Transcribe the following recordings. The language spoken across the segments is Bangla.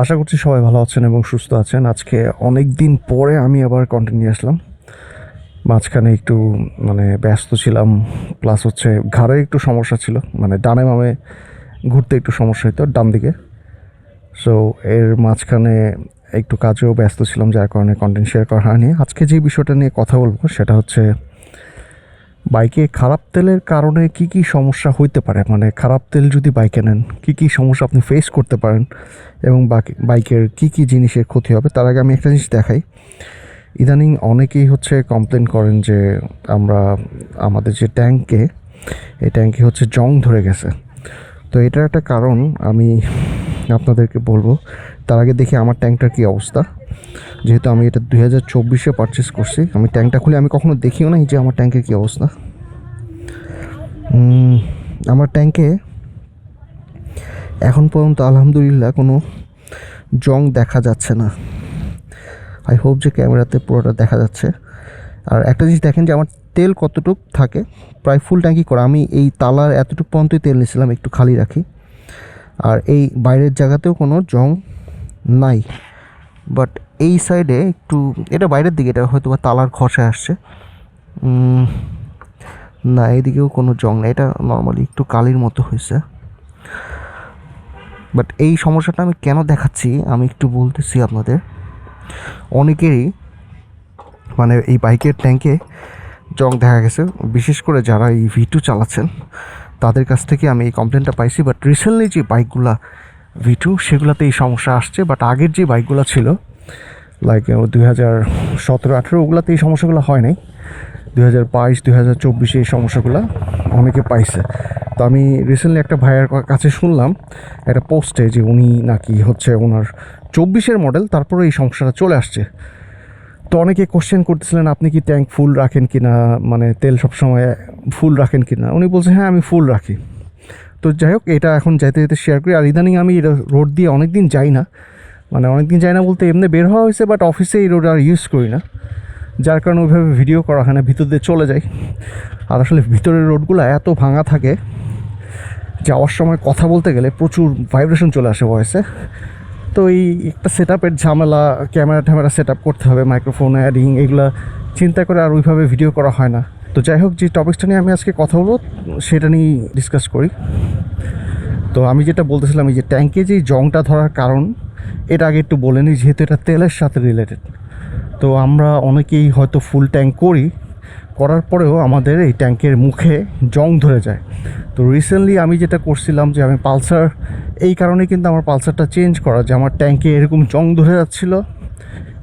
আশা করছি সবাই ভালো আছেন এবং সুস্থ আছেন। আজকে অনেক দিন পরে আমি আবার কন্টেন্ট নিয়ে আসলাম। মাঝখানে একটু মানে ব্যস্ত ছিলাম প্লাস হচ্ছে ঘাড়ে একটু সমস্যা ছিল মানে ডানে মামে ঘুরতে একটু সমস্যা হতো ডান দিকে। সো এর মাঝখানে একটু কাজেও ব্যস্ত ছিলাম, যার কারণে কন্টেন্ট শেয়ার করা হয়নি। আজকে যে বিষয়টা নিয়ে কথা বলব, সেটা হচ্ছে বাইকে খারাপ তেলের কারণে কি কি সমস্যা হইতে পারে? মানে খারাপ তেল যদি বাইকে নেন, কি কি সমস্যা আপনি ফেস করতে পারেন? এবং বাইকের কি কি জিনিসের ক্ষতি হবে? তার আগে আমি একটা জিনিস দেখাই। ইদানিং অনেকেই হচ্ছে কমপ্লেন করেন যে আমরা, আমাদের যে ট্যাঙ্কে এই ট্যাঙ্কে হচ্ছে জং ধরে গেছে। তো এটার একটা কারণ আমি আপনাদেরকে বলব। তার আগে দেখি আমার ট্যাঙ্কটার কী অবস্থা। যেহেতু আমি এটা দুই হাজার চব্বিশে পারচেস করছি, আমি ট্যাঙ্কটা খুলে আমি কখনো দেখিও নাই যে আমার ট্যাঙ্কের কী অবস্থা। আমার ট্যাঙ্কে এখন পর্যন্ত আলহামদুলিল্লাহ কোনো জং দেখা যাচ্ছে না। আই হোপ যে ক্যামেরাতে পুরোটা দেখা যাচ্ছে। আর একটা জিনিস দেখেন যে আমার তেল কতটুক থাকে, প্রায় ফুল ট্যাঙ্কি করা। আমি এই তালার এতটুকু পর্যন্তই তেল নিয়েছিলাম, একটু খালি রাখি। আর এই বাইরের জায়গাতেও কোনো জং নাই। বাট এই সাইডে একটু, এটা বাইরের দিকে, এটা হয়তো বা তালার খসে আসছে। না, এদিকেও কোনো জং নেই। এটা নর্মালি একটু কালির মতো হয়েছে। বাট এই সমস্যাটা আমি কেন দেখাচ্ছি, আমি একটু বলতেছি আপনাদের। অনেকেরই মানে এই বাইকের ট্যাঙ্কে জং দেখা গেছে। বিশেষ করে যারা এই ভিটু চালাচ্ছেন, তাদের কাছ থেকে আমি এই কমপ্লেনটা পাইছি। বাট রিসেন্টলি যে বাইকগুলা ভিটু সেগুলোতে এই সমস্যা আসছে বাট আগের যে বাইকগুলো ছিল লাইক দুই হাজার সতেরো, আঠেরো, ওগুলোতে এই সমস্যাগুলো হয় নাই। দুই হাজার বাইশ, দুই হাজার চব্বিশে এই সমস্যাগুলো অনেকে পাইছে। তো আমি রিসেন্টলি একটা ভাইয়ের কাছে শুনলাম, একটা পোস্টে যে উনি নাকি হচ্ছে ওনার চব্বিশের মডেল তারপরে এই সমস্যাটা চলে আসছে। তো অনেকে কোশ্চেন করতেছিলেন, আপনি কি ট্যাঙ্ক ফুল রাখেন কি না মানে তেল সবসময় ফুল রাখেন কি না উনি বলছে হ্যাঁ আমি ফুল রাখি। তো যাই হোক, এটা এখন যেতে যেতে শেয়ার করি। আর ইদানিং আমি রোড দিয়ে অনেক দিন যাই না। মানে অনেক দিন যাই না বলতে এমনি বের হওয়া হয়েছে বাট অফিসে এই রোড আর ইউজ করি না। যার কারণে ওইভাবে ভিডিও করা হয় না, ভিতর দিয়ে চলে যাই। আর আসলে ভিতরের রোডগুলো এত ভাঙা থাকে, যাওয়ার সময় কথা বলতে গেলে প্রচুর ভাইব্রেশন চলে আসে ভয়েসে তো এই একটা সেট আপের ঝামেলা ক্যামেরা ট্যামেরা সেট আপ করতে হবে মাইক্রোফোন অ্যাডিং এগুলো চিন্তা করে আর ওইভাবে ভিডিও করা হয় না। তো যাই হোক, যে টপিকসটা নিয়ে আমি আজকে কথা বলব, সেটা নিয়ে ডিসকাস করি। তো আমি যেটা বলতেছিলাম, এই যে ট্যাঙ্কে যে জংটা ধরার কারণ, এটা আগে একটু বলে নিই, যেহেতু এটা তেলের সাথে রিলেটেড তো আমরা অনেকেই হয়তো ফুল ট্যাঙ্ক করি, করার পরেও আমাদের এই ট্যাঙ্কের মুখে জং ধরে যায়। তো রিসেন্টলি আমি যেটা করছিলাম, যে আমি পালসার, এই কারণে কিন্তু আমার পালসারটা চেঞ্জ করা, যে আমার ট্যাঙ্কে এরকম জং ধরে যাচ্ছিল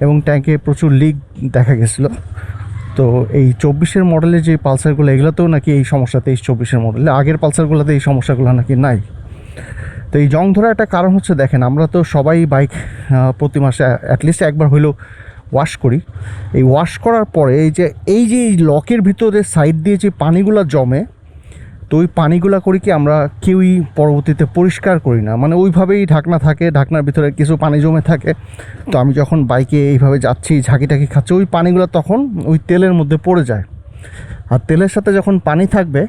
এবং ট্যাঙ্কে প্রচুর লিক দেখা গেছিল। তো এই চব্বিশের মডেলের যে পালসারগুলো এগুলোতেও নাকি এই সমস্যা তেইশ চব্বিশের মডেলে আগের পালসারগুলোতে এই সমস্যাগুলো নাকি নাই? তো এই জং ধরার একটা কারণ হচ্ছে দেখেন, আমরা তো সবাই বাইক প্রতি মাসে অ্যাটলিস্ট একবার হইলেও ওয়াশ করি। এই ওয়াশ করার পরে এই যে এই যে এই লকের ভিতরে সাইড দিয়ে যে পানিগুলো জমে তো ওই পানিগুলো করি কি আমরা কেউই পরবর্তীতে পরিষ্কার করি না। মানে ওইভাবেই ঢাকনা থাকে, ঢাকনার ভিতরে কিছু পানি জমে থাকে। তো আমি যখন বাইকে এইভাবে যাচ্ছি ঝাঁকি টাকি খাচ্ছি, ওই পানিগুলো তখন ওই তেলের মধ্যে পড়ে যায়। আর তেলের সাথে যখন পানি থাকবে,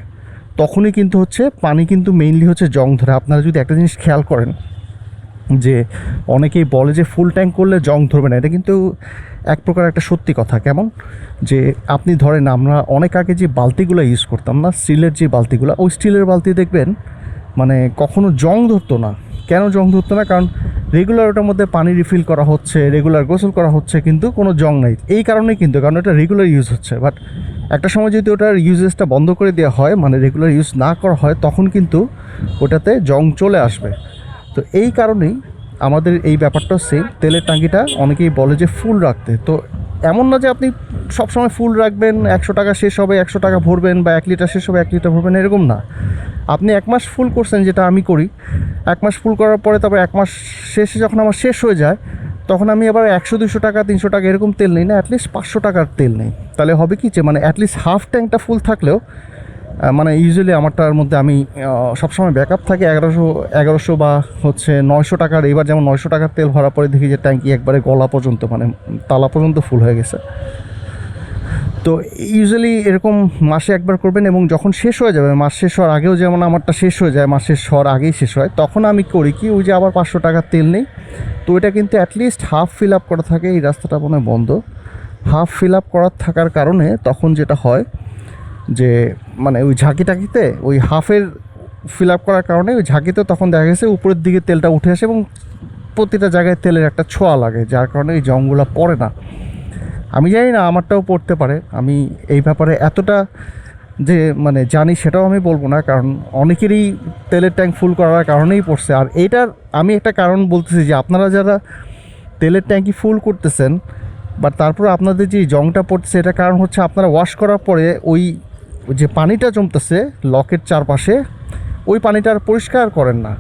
তখনই কিন্তু হচ্ছে পানি কিন্তু মেইনলি হচ্ছে জং ধরে। আপনারা যদি একটা জিনিস খেয়াল করেন, যে অনেকেই বলে যে ফুল ট্যাঙ্ক করলে জং ধরবে না, এটা কিন্তু এক প্রকার একটা সত্যি কথা, কেমন? যে আপনি ধরেন আমরা অনেক আগে যে বালতিগুলো ইউজ করতাম না, স্টিলের যে বালতিগুলো, ওই স্টিলের বালতি দেখবেন মানে কখনো জং ধরতো না। কেন জং ধরতো না? কারণ রেগুলার ওটার মধ্যে পানি রিফিল করা হচ্ছে রেগুলার গোসল করা হচ্ছে, কিন্তু কোনো জং নাই। এই কারণেই কিন্তু, কারণ এটা রেগুলার ইউজ হচ্ছে। বাট একটা সময় যদি ওটার ইউজেসটা বন্ধ করে দেওয়া হয় মানে রেগুলার ইউজ না করা হয়, তখন কিন্তু ওটাতে জং চলে আসবে। তো এই কারণেই আমাদের এই ব্যাপারটা সেম তেলের টাঙ্কিটা অনেকেই বলে যে ফুল রাখতে। তো এমন না যে আপনি সবসময় ফুল রাখবেন, একশো টাকা শেষ হবে, একশো টাকা ভরবেন বা এক লিটার শেষ হবে, এক লিটার ভরবেন, এরকম না। আপনি এক মাস ফুল করছেন যেটা আমি করি, এক মাস ফুল করার পরে তারপর এক মাস শেষে যখন আমার শেষ হয়ে যায়, তখন আমি আবার একশো, দুশো টাকা, তিনশো টাকা এরকম তেল নেই না অ্যাটলিস্ট পাঁচশো টাকার তেল নেই। তাহলে হবে কি যে মানে অ্যাটলিস্ট হাফ ট্যাঙ্কটা ফুল থাকলেও মানে ইউজুয়ালি আমারটার মধ্যে আমি সবসময় ব্যাকআপ থাকে এগারোশো এগারোশো বা হচ্ছে নয়শো টাকার। এবার যেমন নয়শো টাকার তেল ভরা পরে দেখি যে ট্যাঙ্কি একবারে গলা পর্যন্ত মানে তালা পর্যন্ত ফুল হয়ে গেছে। তো ইউজুয়ালি এরকম মাসে একবার করবেন এবং যখন শেষ হয়ে যাবে, মাস শেষ হওয়ার আগেও যেমন আমারটা শেষ হয়ে যায়, মাস শেষ হওয়ার আগেই শেষ হয়, তখন আমি করি কি ওই যে আবার পাঁচশো টাকার তেল নেই। তো এটা কিন্তু অ্যাটলিস্ট হাফ ফিল আপ করা থাকে, এই রাস্তাটা মনে বন্ধ। হাফ ফিল আপ করার থাকার কারণে তখন যেটা হয় যে মানে ওই ঝাঁকি টাকিতে ওই হাফের ফিল আপ করার কারণে ওই ঝাঁকিতে তখন দেখা গেছে উপরের দিকে তেলটা উঠে আসে এবং প্রতিটা জায়গায় তেলের একটা ছোঁয়া লাগে, যার কারণে এই জংগুলো পড়ে না। আমি জানি না আমারটাও পড়তে পারে। আমি এই ব্যাপারে এতটা যে মানে জানি সেটাও আমি বলব না, কারণ অনেকেরই তেলের ট্যাঙ্ক ফুল করার কারণেই পড়ছে। আর এইটার আমি একটা কারণ বলতেছি যে, আপনারা যারা তেলের ট্যাঙ্কি ফুল করতেছেন বাট তারপরে আপনাদের যে জংটা পড়ছে এটা কারণ হচ্ছে আপনারা ওয়াশ করার পরে ওই যে পানিটা জমতেছে লকের চারপাশে, ওই পানিটা আর পরিষ্কার করেন না।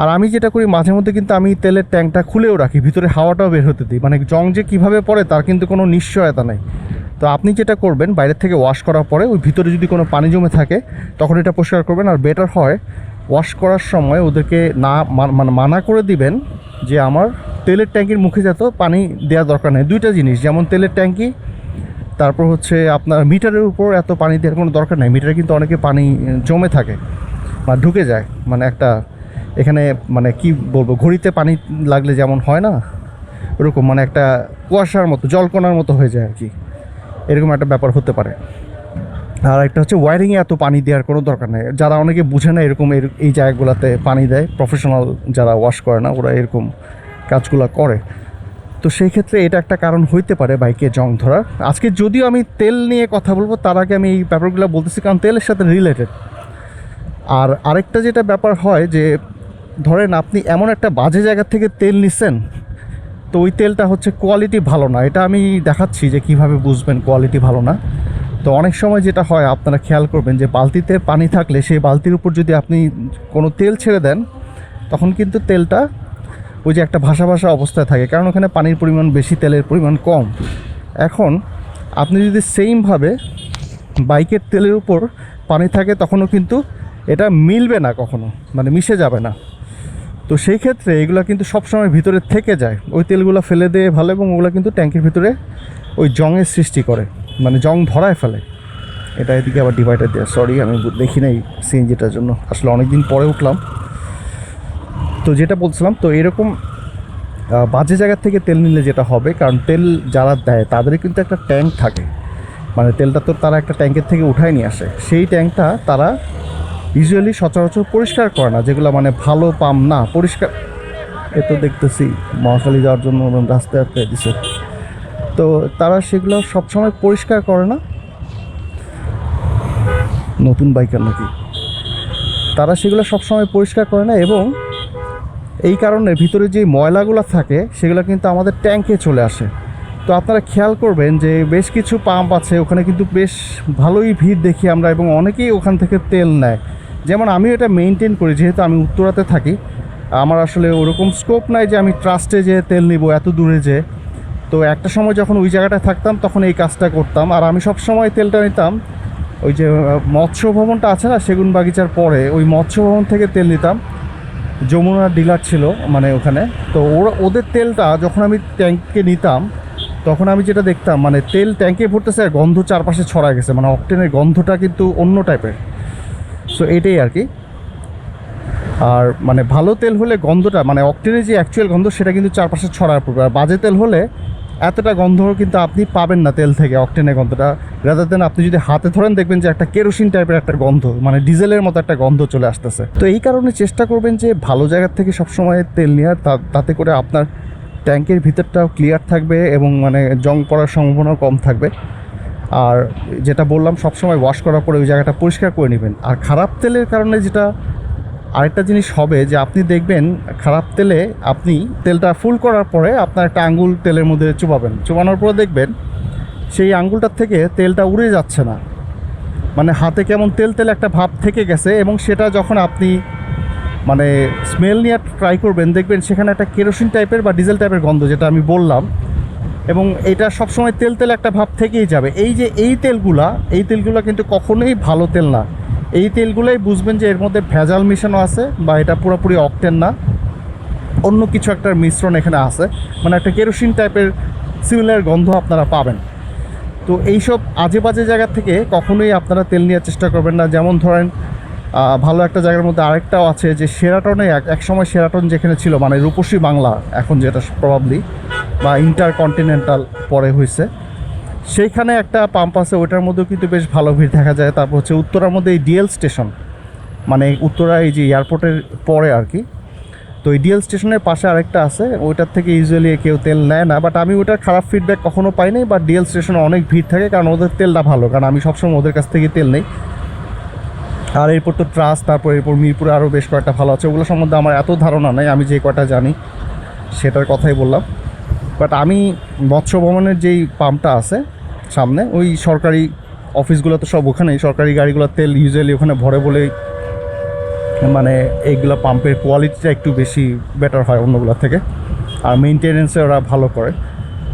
আর আমি যেটা করি, মাঝে মধ্যে কিন্তু আমি তেলের ট্যাঙ্কটা খুলেও রাখি, ভিতরে হাওয়াটাও বের হতে দিই। মানে জং যে কীভাবে পড়ে তার কিন্তু কোনো নিশ্চয়তা নেই। তো আপনি যেটা করবেন বাইরের থেকে ওয়াশ করার পরে ওই ভিতরে যদি কোনো পানি জমে থাকে, তখন এটা পরিষ্কার করবেন। আর বেটার হয় ওয়াশ করার সময় ওদেরকে না মানে মানা করে দিবেন যে আমার তেলের ট্যাঙ্কির মুখে যত পানি দেওয়া দরকার নেই। দুইটা জিনিস, যেমন তেলের ট্যাঙ্কি তারপর হচ্ছে আপনার মিটারের উপর এত পানি দেওয়ার কোনো দরকার নেই। মিটারে কিন্তু অনেকে পানি জমে থাকে বা ঢুকে যায় মানে একটা এখানে মানে কি বলব, ঘড়িতে পানি লাগলে যেমন হয় না, ওরকম মানে একটা কুয়াশার মতো, জলকণার মতো হয়ে যায় আর কি। এরকম একটা ব্যাপার হতে পারে। আর একটা হচ্ছে ওয়ারিংয়ে এত পানি দেওয়ার কোনো দরকার নেই। যারা অনেকে বুঝে না এরকম, এর- এই জায়গাগুলোতে পানি দেয় প্রফেশনাল যারা ওয়াশ করে না, ওরা এরকম কাজগুলো করে। তো সেই ক্ষেত্রে এটা একটা কারণ হইতে পারে বাইকে জং ধরার। আজকে যদিও আমি তেল নিয়ে কথা বলব, তার আগে আমি এই ব্যাপারগুলো বলতেছি, কারণ তেলের সাথে রিলেটেড আর আরেকটা যেটা ব্যাপার হয় যে, ধরেন আপনি এমন একটা বাজে জায়গা থেকে তেল নিছেন, তো ওই তেলটা হচ্ছে কোয়ালিটি ভালো না। এটা আমি দেখাচ্ছি যে কীভাবে বুঝবেন কোয়ালিটি ভালো না। তো অনেক সময় যেটা হয়, আপনারা খেয়াল করবেন যে বালতিতে পানি থাকলে, সেই বালতির উপর যদি আপনি কোনো তেল ছেড়ে দেন, তখন কিন্তু তেলটা ওই যে একটা ভাসা ভাসা অবস্থায় থাকে, কারণ ওখানে পানির পরিমাণ বেশি, তেলের পরিমাণ কম। এখন আপনি যদি সেইমভাবে বাইকের তেলের উপর পানি থাকে, তখনও কিন্তু এটা মিলবে না কখনো মানে মিশে যাবে না। তো সেই ক্ষেত্রে এগুলো কিন্তু সবসময় ভিতরে থেকে যায়। ওই তেলগুলো ফেলে দিয়ে ভালো, এবং ওগুলো কিন্তু ট্যাঙ্কের ভিতরে ওই জংয়ের সৃষ্টি করে মানে জং ধরায় ফেলে। এটা এদিকে আবার ডিভাইডার দেওয়া সরি আমি দেখি নাই সিএনজিটার জন্য। আসলে অনেক দিন পরে উঠলাম। তো যেটা বলছিলাম, তো এরকম বাজে জায়গার থেকে তেল নিলে যেটা হবে, কারণ তেল যারা দেয় তাদের কিন্তু একটা ট্যাঙ্ক থাকে। মানে তেলটা তো তারা একটা ট্যাঙ্কের থেকে উঠায় নিয়ে আসে। সেই ট্যাঙ্কটা তারা ইউজুয়ালি সচরাচর পরিষ্কার করে না, যেগুলো মানে ভালো পাম না, পরিষ্কার। এ তো দেখতেছি, মহাখালী যাওয়ার জন্য রাস্তায় আটকে দিছে। তো তারা সেগুলো সবসময় পরিষ্কার করে না। নতুন বাইকার নাকি? তারা সেগুলো সবসময় পরিষ্কার করে না এবং এই কারণে ভিতরে যে ময়লাগুলো থাকে, সেগুলো কিন্তু আমাদের ট্যাঙ্কে চলে আসে। তো আপনারা খেয়াল করবেন যে বেশ কিছু পাম্প আছে, ওখানে কিন্তু বেশ ভালোই ভিড় দেখি আমরা এবং অনেকেই ওখান থেকে তেল নেয়। যেমন আমি এটা মেনটেন করি, যেহেতু আমি উত্তরাতে থাকি। আমার আসলে ওরকম স্কোপ নাই যে আমি ট্রাস্টে যে তেল নিব এত দূরে যে তো একটা সময় যখন ওই জায়গাটায় থাকতাম, তখন এই কাজটা করতাম। আর আমি সব সময় তেলটা নিতাম, ওই যে মৎস্য ভবনটা আছে না, সেগুন বাগিচার পরে, ওই মৎস্য ভবন থেকে তেল নিতাম। যমুনা ডিলার ছিল মানে ওখানে। তো ওরা, ওদের তেলটা যখন আমি ট্যাঙ্কে নিতাম, তখন আমি যেটা দেখতাম মানে তেল ট্যাঙ্কে ভরতেছে আর গন্ধ চারপাশে ছড়া গেছে। মানে অকটেনের গন্ধটা কিন্তু অন্য টাইপের সো এটাই আর কি আর মানে ভালো তেল হলে গন্ধটা মানে অকটেনের যে অ্যাকচুয়াল গন্ধ, সেটা কিন্তু চারপাশে ছড়ার পড়বে। আর বাজে তেল হলে এতটা গন্ধ কিন্তু আপনি পাবেন না তেল থেকে অকটেনের গন্ধটা। রাদার দেন আপনি যদি হাতে ধরেন, দেখবেন যে একটা কেরোসিন টাইপের একটা গন্ধ মানে ডিজেলের মতো একটা গন্ধ চলে আসতেছে। তো এই কারণে চেষ্টা করবেন যে ভালো জায়গার থেকে সবসময় তেল নেওয়ার তাতে করে আপনার ট্যাঙ্কের ভিতরটাও ক্লিয়ার থাকবে এবং মানে জং পড়ার সম্ভাবনাও কম থাকবে। আর যেটা বললাম, সবসময় ওয়াশ করার পরে ওই জায়গাটা পরিষ্কার করে নেবেন। আর খারাপ তেলের কারণে যেটা আরেকটা জিনিস হবে যে আপনি দেখবেন খারাপ তেলে আপনি তেলটা ফুল করার পরে আপনার একটা আঙ্গুল তেলের মধ্যে চুবাবেন। চুবানোর পরে দেখবেন সেই আঙ্গুলটার থেকে তেলটা উড়ে যাচ্ছে না। মানে হাতে কেমন তেল তেল একটা ভাব থেকে গেছে এবং সেটা যখন আপনি মানে স্মেল নিয়ে ট্রাই করবেন, দেখবেন সেখানে একটা কেরোসিন টাইপের বা ডিজেল টাইপের গন্ধ, যেটা আমি বললাম। এবং এটা সবসময় তেল তেল একটা ভাব থেকেই যাবে। এই যে এই তেলগুলা, এই তেলগুলো কিন্তু কখনোই ভালো তেল না। এই তেলগুলোই বুঝবেন যে এর মধ্যে ভেজাল মিশানো আছে বা এটা পুরোপুরি অকটেন না। অন্য কিছু একটা মিশ্রণ এখানে আছে। মানে একটা কেরোসিন টাইপের সিমিলার গন্ধ আপনারা পাবেন। তো এইসব আজে বাজে জায়গা থেকে কখনোই আপনারা তেল নেওয়ার চেষ্টা করবেন না। যেমন ধরেন ভালো একটা জায়গার মধ্যে আরেকটাও আছে যে সেরাটনে এক সময় সেরাটন যেখানে ছিল মানে রূপসী বাংলা, এখন যেটা প্রবাবলি, বা ইন্টার কন্টিনেন্টাল পরে হয়েছে সেইখানে একটা পাম্প আছে, ওইটার মধ্যেও কিন্তু বেশ ভালো ভিড় দেখা যায়। তারপর হচ্ছে উত্তরার মধ্যে এই ডিএল স্টেশন মানে উত্তরা এই যে এয়ারপোর্টের পরে আর কি। তো এই ডিএল স্টেশনের পাশে আরেকটা আছে, ওইটার থেকে ইউজুয়ালি কেউ তেল নেয় না বাট আমি ওটার খারাপ ফিডব্যাক কখনো পাইনি বাট ডিএল স্টেশনে অনেক ভিড় থাকে, কারণ ওদের তেলটা ভালো, কারণ আমি সবসময় ওদের কাছ থেকে তেল নেই। আর এরপর তো ট্রাস তারপর এরপর মিরপুরে আরও বেশ কয়েকটা ভালো আছে। ওগুলো সম্বন্ধে আমার এত ধারণা নেই, আমি যে কয়টা জানি, সেটার কথাই বললাম। বাট আমি মৎস্য ভবনের যেই পাম্পটা আছে সামনে, ওই সরকারি অফিসগুলো তো সব ওখানেই, সরকারি গাড়িগুলোর তেল ইউজুয়ালি ওখানে ভরে বলেই মানে এইগুলো পাম্পের কোয়ালিটিটা একটু বেশি বেটার হয় অন্যগুলোর থেকে। আর মেনটেনেন্সে ওরা ভালো করে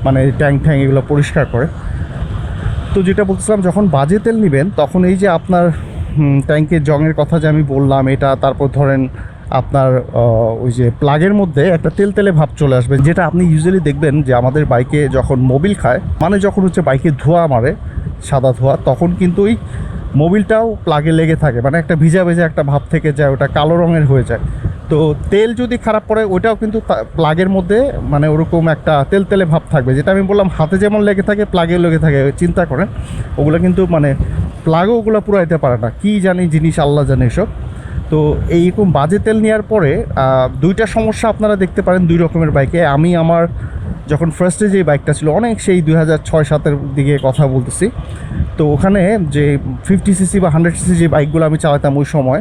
মানে ট্যাঙ্ক ট্যাঙ্ক এগুলো পরিষ্কার করে। তো যেটা বলছিলাম যখন বাজে তেল নেবেন, তখন এই যে আপনার ট্যাঙ্কের জংয়ের কথা যে আমি বললাম, এটা তারপর ধরেন আপনার ওই যে প্লাগের মধ্যে একটা তেল তেলে ভাব চলে আসবে, যেটা আপনি ইউজুয়ালি দেখবেন যে আমাদের বাইকে যখন মোবিল খায় মানে যখন হচ্ছে বাইকে ধোঁয়া মারে, সাদা ধোঁয়া, তখন কিন্তু ওই মোবিলটাও প্লাগে লেগে থাকে মানে একটা ভিজা ভেজা একটা ভাব থেকে যায়, ওটা কালো রঙের হয়ে যায়। তো তেল যদি খারাপ পড়ে ওইটাও কিন্তু প্লাগের মধ্যে মানে ওরকম একটা তেল তেলে ভাব থাকবে, যেটা আমি বললাম, হাতে যেমন লেগে থাকে প্লাগে লেগে থাকে, চিন্তা করেন। ওগুলো কিন্তু মানে প্লাগও ওগুলো পুরাইতে পারে না। কী জানি জিনিস, আল্লাহ জানে এসব। তো এইরকম বাজে তেল নেওয়ার পরে দুইটা সমস্যা আপনারা দেখতে পারেন দুই রকমের বাইকে আমি আমার যখন ফার্স্টে যে বাইকটা ছিল, অনেক সেই দুই হাজার ছয়, সাতের দিকে কথা বলতেছি। তো ওখানে যে ফিফটি সিসি বা হান্ড্রেড সিসি যে বাইকগুলো আমি চালাতাম ওই সময়,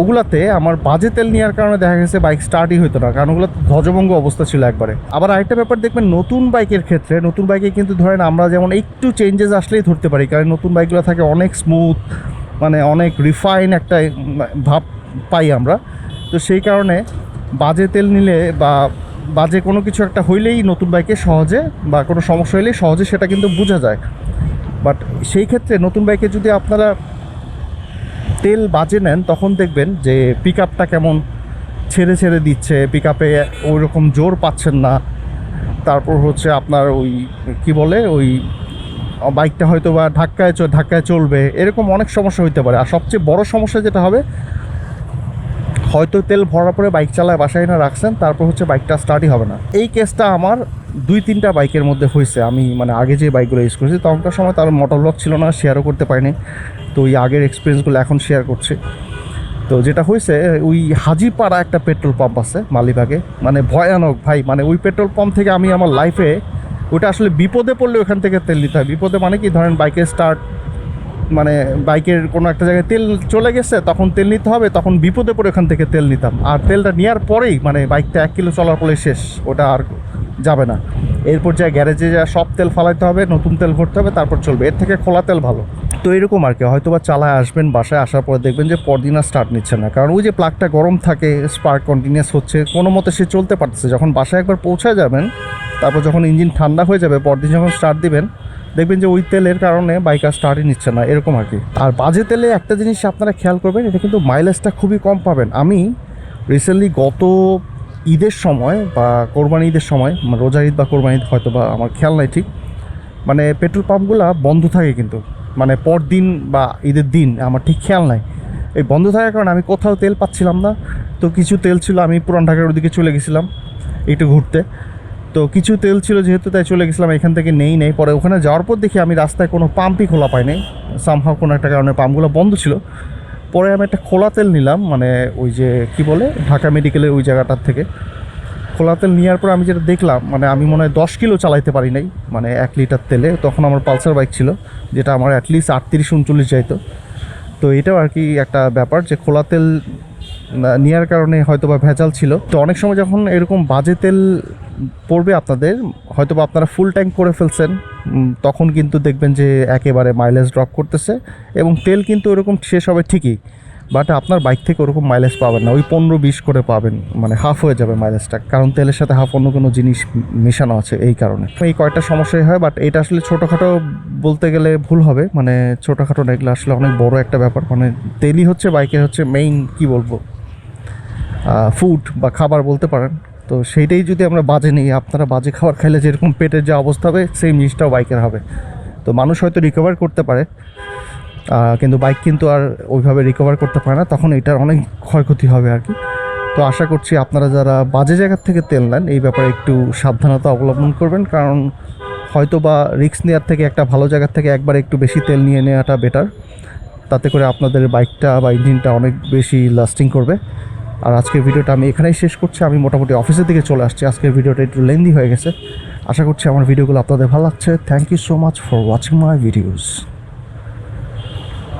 ওগুলাতে আমার বাজে তেল নেওয়ার কারণে দেখা গেছে বাইক স্টার্টই হতো না, কারণ ওগুলো ধ্বজভঙ্গ অবস্থা ছিল একবারে। আবার আরেকটা ব্যাপার দেখবেন, নতুন বাইকের ক্ষেত্রে, নতুন বাইকে কিন্তু ধরেন আমরা যেমন একটু চেঞ্জেস আসলেই ধরতে পারি, কারণ নতুন বাইকগুলো থাকে অনেক স্মুথ মানে অনেক রিফাইন একটা ভাব পাই আমরা। তো সেই কারণে বাজে তেল নিলে বা বাজে কোনো কিছু একটা হইলেই নতুন বাইকে সহজে বা কোনো সমস্যা হইলেই সহজে সেটা কিন্তু বোঝা যায়। বাট সেই ক্ষেত্রে নতুন বাইকে যদি আপনারা তেল বাজে নেন, তখন দেখবেন যে পিক আপটা কেমন ছেড়ে ছেড়ে দিচ্ছে পিক আপে ওই রকম জোর পাচ্ছেন না। তারপর হচ্ছে আপনার ওই কি বলে, ওই বাইকটা হয়তো বা ধাক্কায় ধাক্কায় চলবে, এরকম অনেক সমস্যা হইতে পারে। আর সবচেয়ে বড় সমস্যা যেটা হবে, হয়তো তেল ভরার পরে বাইক চালায় বাসায় না রাখছেন, তারপর হচ্ছে বাইকটা স্টার্টই হবে না। এই কেসটা আমার দুই তিনটা বাইকের মধ্যে হয়েছে। আমি মানে আগে যে বাইকগুলো ইউজ করেছি, তখনকার সময় তার মোটর ব্লক ছিল না শেয়ারও করতে পারিনি। তো ওই আগের এক্সপিরিয়েন্সগুলো এখন শেয়ার করছি। তো যেটা হয়েছে, ওই হাজিপাড়া একটা পেট্রোল পাম্প আছে মালিবাগে। মানে ভয়ানক ভাই মানে ওই পেট্রোল পাম্প থেকে আমি আমার লাইফে ওটা আসলে বিপদে পড়লে ওখান থেকে তেল নিতে হয়। বিপদে মানে কি? ধরেন বাইকের স্টার্ট মানে বাইকের কোনো একটা জায়গায় তেল চলে গেছে, তখন তেল নিতে হবে, তখন বিপদে পড়ে ওখান থেকে তেল নিতাম। আর তেলটা নেওয়ার পরেই মানে বাইকটা এক কিলো চলার পরে শেষ, ওটা আর যাবে না। এরপর যা গ্যারেজে যা সব তেল ফালাইতে হবে, নতুন তেল ভরতে হবে, তারপর চলবে। এর থেকে খোলা তেল ভালো। তো এরকম আর কি হয়তো বা চালায় আসবেন, বাসায় আসার পরে দেখবেন যে পরদিন আর স্টার্ট নিচ্ছে না। কারণ ওই যে প্লাগটা গরম থাকে স্পার্ক কন্টিনিউস হচ্ছে, কোনো মতে সে চলতে পারতেছে। যখন বাসায় একবার পৌঁছায় যাবেন, তারপর যখন ইঞ্জিন ঠান্ডা হয়ে যাবে, পরদিন যখন স্টার্ট দিবেন, দেখবেন যে ওই তেলের কারণে বাইক আর স্টার্টই নিচ্ছে না, এরকম আর কি। আর বাজে তেলে একটা জিনিস আপনারা খেয়াল করবেন, এটা কিন্তু মাইলেজটা খুবই কম পাবেন। আমি রিসেন্টলি গত ঈদের সময় বা কোরবানি ঈদের সময় মানে রোজার ঈদ বা কোরবানি ঈদ হয়তো বা আমার খেয়াল নাই ঠিক মানে পেট্রোল পাম্পগুলো বন্ধ থাকে কিন্তু মানে পরদিন বা ঈদের দিন আমার ঠিক খেয়াল নাই। এই বন্ধ থাকার কারণে আমি কোথাও তেল পাচ্ছিলাম না, তো কিছু তেল ছিল, আমি পুরান ঢাকার ওদিকে চলে গেছিলাম একটু ঘুরতে, তো কিছু তেল ছিল যেহেতু তাই চলে গেছিলাম, এখান থেকে নেই নেই, পরে ওখানে যাওয়ার পর দেখি আমি রাস্তায় কোনো পাম্পই খোলা পাই নাই। সামহাও কোনো একটা কারণে পাম্পগুলো বন্ধ ছিল। পরে আমি একটা খোলা তেল নিলাম মানে ওই যে কি বলে, ঢাকা মেডিকেলের ওই জায়গাটার থেকে। খোলা তেল নেওয়ার পর আমি যেটা দেখলাম মানে আমি মনে হয় দশ কিলো চালাইতে পারি নাই মানে এক লিটার তেলে। তখন আমার পালসার বাইক ছিল, যেটা আমার অ্যাটলিস্ট আটত্রিশ, উনচল্লিশ যাইতো। তো এটাও আর কি একটা ব্যাপার যে খোলা তেল নেওয়ার কারণে হয়তো বা ভেজাল ছিল। তো অনেক সময় যখন এরকম বাজে তেল পড়বে আপনাদের হয়তো বা আপনারা ফুল ট্যাঙ্ক করে ফেলছেন তখন কিন্তু দেখবেন যে একেবারে মাইলেজ ড্রপ করতেছে এবং তেল কিন্তু এরকম শেষ হবে ঠিকই বাট আপনার বাইক থেকে ওরকম মাইলেজ পাবেন না। ওই পনেরো বিশ করে পাবেন মানে হাফ হয়ে যাবে মাইলেজটা কারণ তেলের সাথে হাফ অন্য কোনো জিনিস মেশানো আছে এই কারণে। এই কয়টা সমস্যাই হয় বাট এটা আসলে ছোটোখাটো বলতে গেলে ভুল হবে মানে ছোটোখাটো না এগুলো আসলে অনেক বড় একটা ব্যাপার মানে তেলই হচ্ছে বাইকের হচ্ছে মেইন কি বলব? ফুড বা খাবার বলতে পারেন। তো সেইটাই যদি আমরা বাজে নিই, আপনারা বাজে খাবার খাইলে যেরকম পেটের যে অবস্থা হবে সেই জিনিসটাও বাইকের হবে। তো মানুষ হয়তো রিকভার করতে পারে কিন্তু বাইক কিন্তু আর ওইভাবে রিকভার করতে পারে না, তখন এটার অনেক ক্ষয়ক্ষতি হবে আর কি। তো আশা করছি আপনারা যারা বাজে জায়গার থেকে তেল নেন, এই ব্যাপারে একটু সাবধানতা অবলম্বন করবেন, কারণ হয়তো বা রিক্স নেওয়ার থেকে একটা ভালো জায়গার থেকে একবার একটু বেশি তেল নিয়ে নেওয়াটা বেটার তাতে করে আপনাদের বাইকটা বা ইঞ্জিনটা অনেক বেশি লাস্টিং করবে। আর আজকের ভিডিওটা আমি এখানেই শেষ করছি। আমি মোটামুটি অফিসের দিকে চলে আসছি। আজকের ভিডিওটা একটু লেন্দি হয়ে গেছে। আশা করছি আমার ভিডিওগুলো আপনাদের ভালো লাগছে। Thank you so much for watching my videos